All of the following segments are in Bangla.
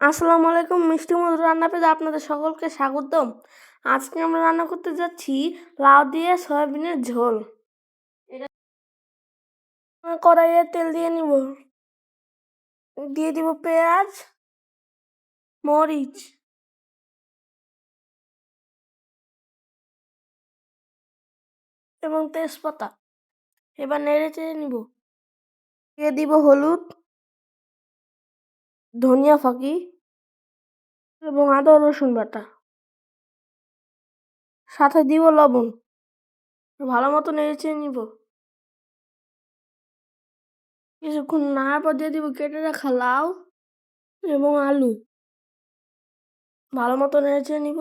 আসসালামু আলাইকুম, মিষ্টি মধুর রান্না পেতে আপনাদের সকলকে স্বাগতম। আজকে আমরা রান্না করতে যাচ্ছি লাউ দিয়ে সয়াবিনের ঝোল। কড়াইয়ে তেল দিয়ে নিব। দিয়ে দিব পেঁয়াজ, মরিচ। এবং তেজপাতা। এবার নেড়ে চেড়ে নিব। দিয়ে দিব হলুদ। ধনিয়া ফাঁকি এবং আদা, রসুন বাটা। সাথে দিব লবণ। ভালো মতো নেড়ে নিব। কিছুক্ষণ নাড়ার পর দিয়ে দিব কেটে রাখা লাউ এবং আলু। ভালো মতো নেড়ে নিব।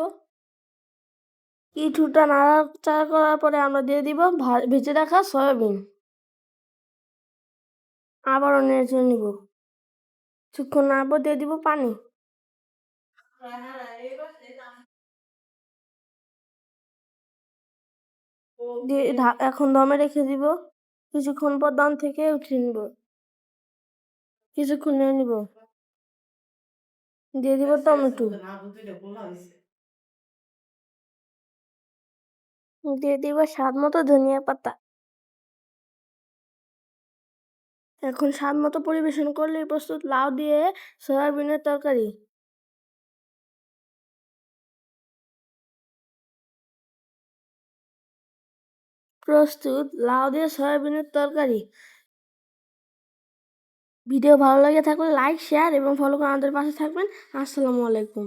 কিছুটা নাড়াচাড়া করার পরে আমরা দিয়ে দিব ভেজে রাখা সয়াবিন। আবারও নেড়ে নিব। কিছুক্ষণ দিয়ে দিব পানি। এখন দমে রেখে দিব। কিছুক্ষণ পর দম থেকে উঠিয়ে নিব। কিছুক্ষণ নিয়ে নিব। দিয়ে দিব টমেটো। দিয়ে দিব স্বাদ মতো ধনিয়া পাতা। এখন স্বাদ মতো পরিবেশন করলে প্রস্তুত লাউ দিয়ে সয়াবিনের তরকারি। প্রস্তুত লাউ দিয়ে সয়াবিনের তরকারি। ভিডিও ভালো লাগে থাকলে লাইক, শেয়ার এবং ফলো করে আমাদের পাশে থাকবেন। আসসালামু আলাইকুম।